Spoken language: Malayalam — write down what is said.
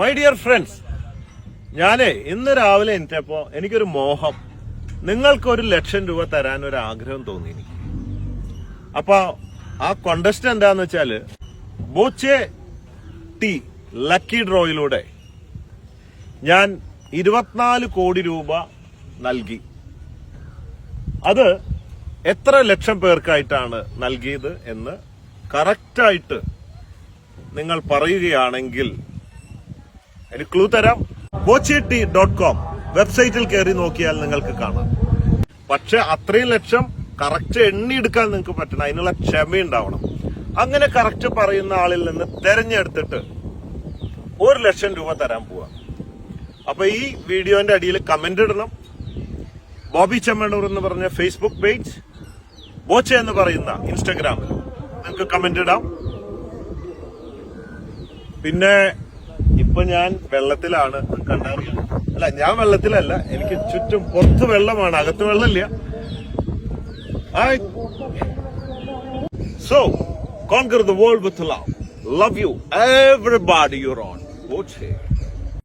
മൈ ഡിയർ ഫ്രണ്ട്സ് ഞാനേ ഇന്ന് രാവിലെ എനിക്കപ്പോ എനിക്കൊരു മോഹം. നിങ്ങൾക്ക് ഒരു ലക്ഷം രൂപ തരാൻ ഒരു ആഗ്രഹം തോന്നി എനിക്ക്. അപ്പൊ ആ കോണ്ടസ്റ്റ് എന്താന്ന് വെച്ചാൽ ബോച്ചെ ടി ലക്കി ഡ്രോയിലൂടെ ഞാൻ ഇരുപത്തിനാല് കോടി രൂപ നൽകി. അത് എത്ര ലക്ഷം പേർക്കായിട്ടാണ് നൽകിയത് എന്ന് കറക്റ്റായിട്ട് നിങ്ങൾ പറയുകയാണെങ്കിൽ ഒരു ക്ലൂ തരാം. ബോച്ചേട്ടി ഡോട്ട് കോം വെബ്സൈറ്റിൽ കയറി നോക്കിയാൽ നിങ്ങൾക്ക് കാണാം. പക്ഷെ അത്രയും ലക്ഷം കറക്റ്റ് എണ്ണിയെടുക്കാൻ നിങ്ങൾക്ക് പറ്റണം. അതിനുള്ള ക്ഷമയുണ്ടാവണം അങ്ങനെ കറക്റ്റ് പറയുന്ന ആളിൽ നിന്ന് തെരഞ്ഞെടുത്തിട്ട് ഒരു ലക്ഷം രൂപ തരാൻ പോവാ. അപ്പൊ ഈ വീഡിയോന്റെ അടിയിൽ കമന്റ് ഇടണം. ബോബി ചെമ്മണ്ണൂർ എന്ന് പറഞ്ഞ ഫേസ്ബുക്ക് പേജ് ബോച്ച എന്ന് പറയുന്ന ഇൻസ്റ്റഗ്രാമിൽ നിങ്ങൾക്ക് കമന്റ് ഇടാം. പിന്നെ ഇപ്പൊ ഞാൻ വെള്ളത്തിലാണ് കണ്ടറിയാം അല്ല ഞാൻ വെള്ളത്തിലല്ല എനിക്ക് ചുറ്റും പുറത്ത് വെള്ളമാണ് അകത്ത് വെള്ളമില്ല. So conquer the world with love love you everybody your own Boche